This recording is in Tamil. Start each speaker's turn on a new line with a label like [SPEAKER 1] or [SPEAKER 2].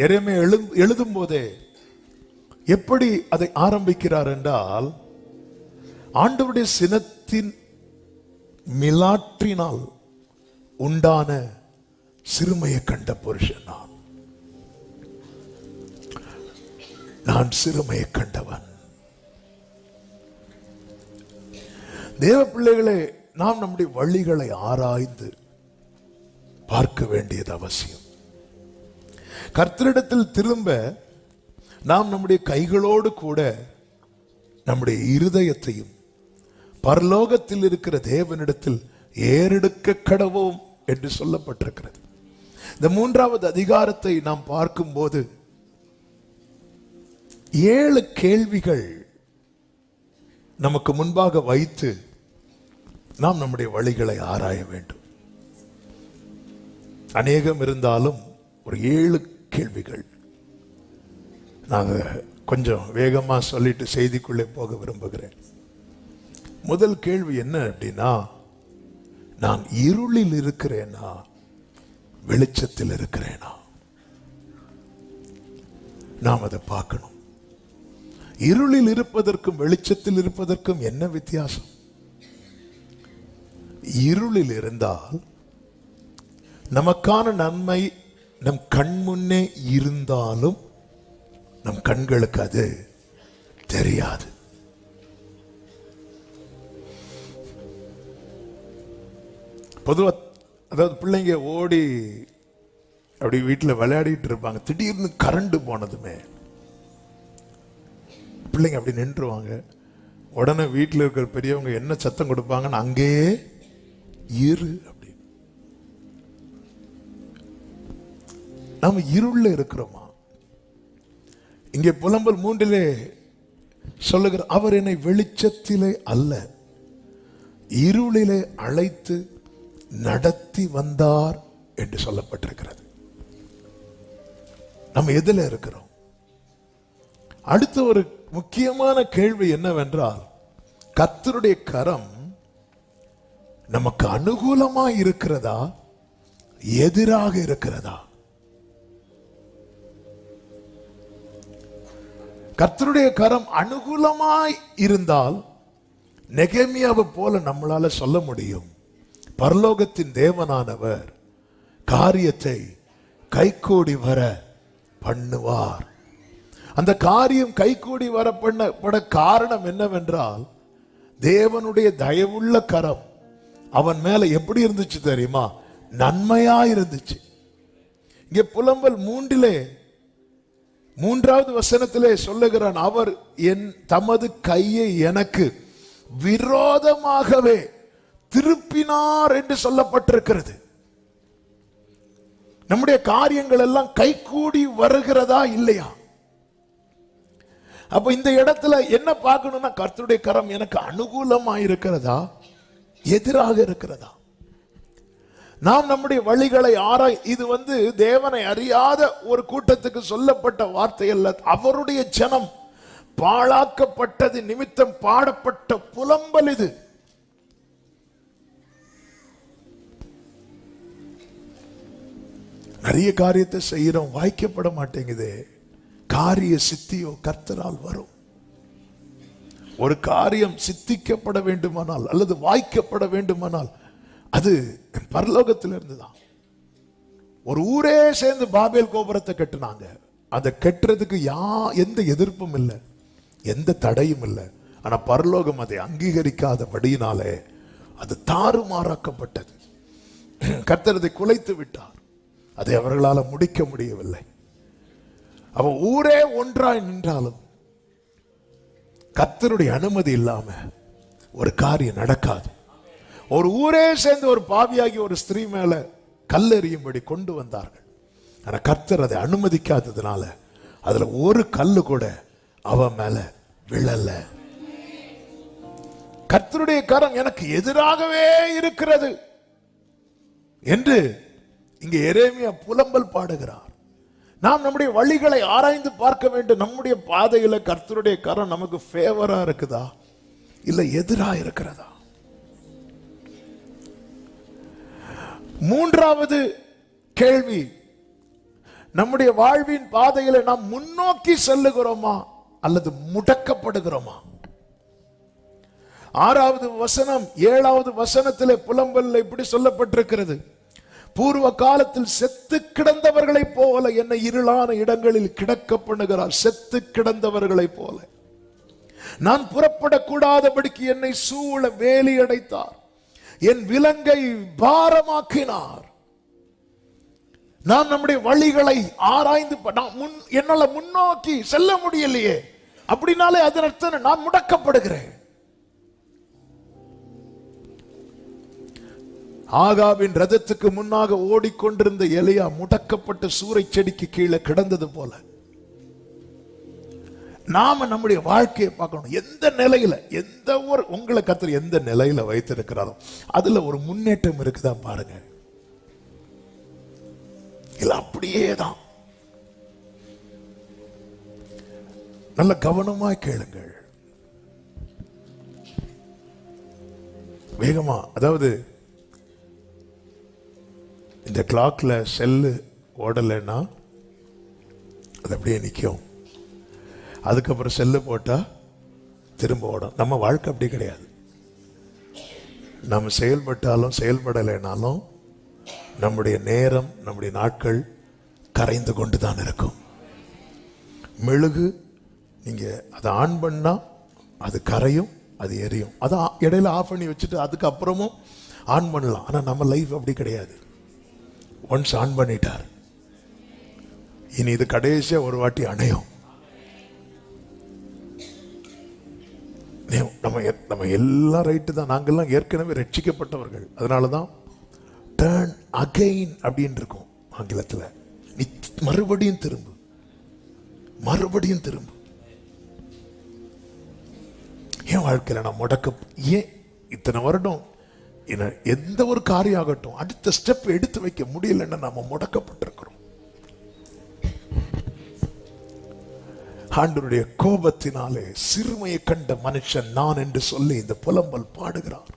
[SPEAKER 1] எருமை எழு எழுதும் போதே எப்படி அதை ஆரம்பிக்கிறார் என்றால் ஆண்டவருடைய சினத்தின் மிலாற்றினால் உண்டான சிறுமையை கண்ட புருஷன் நான். நான் சிறுமையை கண்டவன். தேவ பிள்ளைகளே நாம் நம்முடைய வழிகளை ஆராய்ந்து பார்க்க வேண்டியது அவசியம். கர்த்தரிடத்தில் திரும்ப நாம் நம்முடைய கைகளோடு கூட நம்முடைய இருதயத்தையும் பரலோகத்தில் இருக்கிற தேவனிடத்தில் ஏறெடுக்க கடவோம் என்று சொல்லப்பட்டிருக்கிறது. இந்த மூன்றாவது அதிகாரத்தை நாம் பார்க்கும்போது ஏழு கேள்விகள் நமக்கு முன்பாக வைத்து நாம் நம்முடைய வழிகளை ஆராய வேண்டும். அநேகம் இருந்தாலும் ஒரு ஏழு கேள்விகள். நாங்கள் கொஞ்சம் வேகமாக சொல்லிட்டு செய்திக்குள்ளே போக விரும்புகிறேன். முதல் கேள்வி என்ன அப்படின்னா நான் இருளில் இருக்கிறேனா வெளிச்சத்தில் இருக்கிறேனா? நாம் அதை பார்க்கணும். இருளில் இருப்பதற்கும் வெளிச்சத்தில் இருப்பதற்கும் என்ன வித்தியாசம்? இருளில் இருந்தால் நமக்கான நன்மை நம் கண் முன்னே இருந்தாலும் நம் கண்களுக்கு அது தெரியாது. பொதுவாக அதாவது பிள்ளைங்க ஓடி அப்படி வீட்டில் விளையாடிட்டு இருப்பாங்க. திடீர்னு கரண்ட் போனதுமே பிள்ளைங்க அப்படி நின்றுவாங்க. உடனே வீட்டில் இருக்கிற பெரியவங்க என்ன சத்தம் கொடுப்பாங்கன்னு அங்கேயே இரு நாம் இருளில் இருக்கிறோமா? இங்கே புலம்பல் மூன்றிலே சொல்லுகிற அவர் என்னை வெளிச்சத்திலே அல்ல இருளிலே அழைத்து நடத்தி வந்தார் என்று சொல்லப்பட்டிருக்கிறது. நம்ம எதில் இருக்கிறோம்? அடுத்த ஒரு முக்கியமான கேள்வி என்னவென்றால் கத்தருடைய கரம் நமக்கு அனுகூலமாக இருக்கிறதா? எதிராக இருக்கிறதா? கர்த்தருடைய கரம் அனுகூலமாய் இருந்தால் நெகமியாவை போல நம்மளால சொல்ல முடியும். பரலோகத்தின் தேவனானவர் காரியத்தை கைகூடி வர பண்ணுவார். அந்த காரியம் கைகூடி வர பண்ணப்பட காரணம் என்னவென்றால் தேவனுடைய தயவுள்ள கரம் அவன் மேல எப்படி இருந்துச்சு தெரியுமா? நன்மையா இருந்துச்சு. இங்கே புலம்பல் மூன்றிலே மூன்றாவது வசனத்திலே சொல்லுகிறான் அவர் என் தமது கையை எனக்கு விரோதமாகவே திருப்பினார் என்று சொல்லப்பட்டிருக்கிறது. நம்முடைய காரியங்கள் எல்லாம் கைகூடி வருகிறதா இல்லையா? அப்ப இந்த இடத்துல என்ன பார்க்கணும்னா கர்த்தருடைய கரம் எனக்கு அனுகூலமா இருக்கிறதா எதிராக இருக்கிறதா? நாம் நம்முடைய வழிகளை ஆராய் இது வந்து தேவனை அறியாத ஒரு கூட்டத்துக்கு சொல்லப்பட்ட வார்த்தை அல்ல. அவருடைய ஜனம் பாழாக்கப்பட்டது நிமித்தம் பாடப்பட்ட புலம்பல் இது. நிறைய காரியத்தை செய்யறோம் வாய்க்கப்பட மாட்டேங்குதே. காரிய சித்தியோ கர்த்தரால் வரும். ஒரு காரியம் சித்திக்கப்பட வேண்டுமானால் அல்லது வாய்க்கப்பட வேண்டுமானால் அது பரலோகத்தில் இருந்துதான் ஒரு ஊரே சேர்ந்து பாபேல் கோபுரத்தை கட்டுனாங்க. அதை கட்டுறதுக்கு யா எந்த எதிர்ப்பும் இல்லை. எந்த தடையும் இல்லை. ஆனால் பரலோகம் அதை அங்கீகரிக்காதபடியினாலே அது தாறுமாறாக்கப்பட்டது. கர்த்தர் குலைத்து விட்டார். அதை அவர்களால் முடிக்க முடியவில்லை. அவன் ஊரே ஒன்றாய் நின்றாலும் கர்த்தருடைய அனுமதி இல்லாம ஒரு காரியம் நடக்காது. ஒரு ஊரே சேர்ந்து ஒரு பாவியாகி ஒரு ஸ்திரீ மேல கல்லெறியும்படி கொண்டு வந்தார்கள். ஆனால் கர்த்தர் அதை அனுமதிக்காததுனால அதுல ஒரு கல்லு கூட அவன் மேல விழல. கர்த்தருடைய கரம் எனக்கு எதிராகவே இருக்கிறது என்று இங்கே எரேமியா புலம்பல் பாடுகிறார். நாம் நம்முடைய வழிகளை ஆராய்ந்து பார்க்க வேண்டும். நம்முடைய பாதையில கர்த்தருடைய கரம் நமக்கு ஃபேவரா இருக்குதா? இல்லை எதிராக இருக்கிறதா? மூன்றாவது கேள்வி. நம்முடைய வாழ்வின் பாதையில நாம் முன்னோக்கி செல்லுகிறோமா அல்லது முடக்கப்படுகிறோமா? ஆறாவது வசனம் ஏழாவது வசனத்திலே புலம்பல்ல இப்படி சொல்லப்பட்டிருக்கிறது. பூர்வ காலத்தில் செத்து கிடந்தவர்களைப் போல என்னை இருளான இடங்களில் கிடக்க பண்ணுகிறார் செத்து கிடந்தவர்களைப் போல. நான் புறப்படக்கூடாதபடிக்கு என்னை சூழ வேலி அடைத்தார். என் விலங்கை பாரமாக்கினார். நான் நம்முடைய வழிகளை ஆராய்ந்து முன் என்னால முன்னோக்கி செல்ல முடியலையே. அப்படின்னாலே அதன் அர்த்தம் நான் முடக்கப்படுகிறேன். ஆகாவின் ரதத்துக்கு முன்னாக ஓடிக்கொண்டிருந்த எலியா முடக்கப்பட்ட சூறை செடிக்கு கீழே கிடந்தது போல. நாம நம்முடைய வாழ்க்கையை பார்க்கணும். எந்த நிலையில எந்த ஒரு உங்களை கத்தர் எந்த நிலையில வைத்திருக்கிறாரோ அதுல ஒரு முன்னேற்றம் இருக்குதா பாருங்க. இல்ல அப்படியே தான் நல்ல கவனமாய் கேளுங்கள். வேகமா அதாவது இந்த கிளாக்ல செல்லு ஓடலைன்னா அது அப்படியே நிற்கும் அதுக்கப்புறம் செல்லு போட்டால் திரும்ப ஓடும். நம்ம வாழ்க்கை அப்படி கிடையாது. நம்ம செயல்பட்டாலும் செயல்படலைனாலும் நம்முடைய நேரம் நம்முடைய நாட்கள் கரைந்து கொண்டு தான் இருக்கும். மெழுகு நீங்கள் அதை ஆன் பண்ணால் அது கரையும் அது எரியும். அதை இடையில ஆஃப் பண்ணி வச்சுட்டு அதுக்கப்புறமும் ஆன் பண்ணலாம். ஆனால் நம்ம லைஃப் அப்படி கிடையாது. ஒன்ஸ் ஆன் பண்ணிட்டார். இனி இது கடைசியாக ஒரு வாட்டி அணையும். நம்ம நம்ம எல்லாம் ரைட்டு தான். நாங்கள்லாம் ஏற்கனவே ரட்சிக்கப்பட்டவர்கள். அதனால தான் டேர்ன் அகெயின் அப்படின்னு இருக்கும் ஆங்கிலத்தில். நீ மறுபடியும் திரும்பு. மறுபடியும் திரும்பு. என் வாழ்க்கையில் நான் முடக்க ஏன் இத்தனை வருடம்? என்ன எந்த ஒரு காரியம் ஆகட்டும் அடுத்த ஸ்டெப் எடுத்து வைக்க முடியலன்னு நம்ம முடக்கப்பட்டிருக்கிறோம். ஆண்டவருடைய கோபத்தினாலே சிறுமையை கண்ட மனுஷன் நான் என்று சொல்லி இந்த புலம்பல் பாடுகிறார்.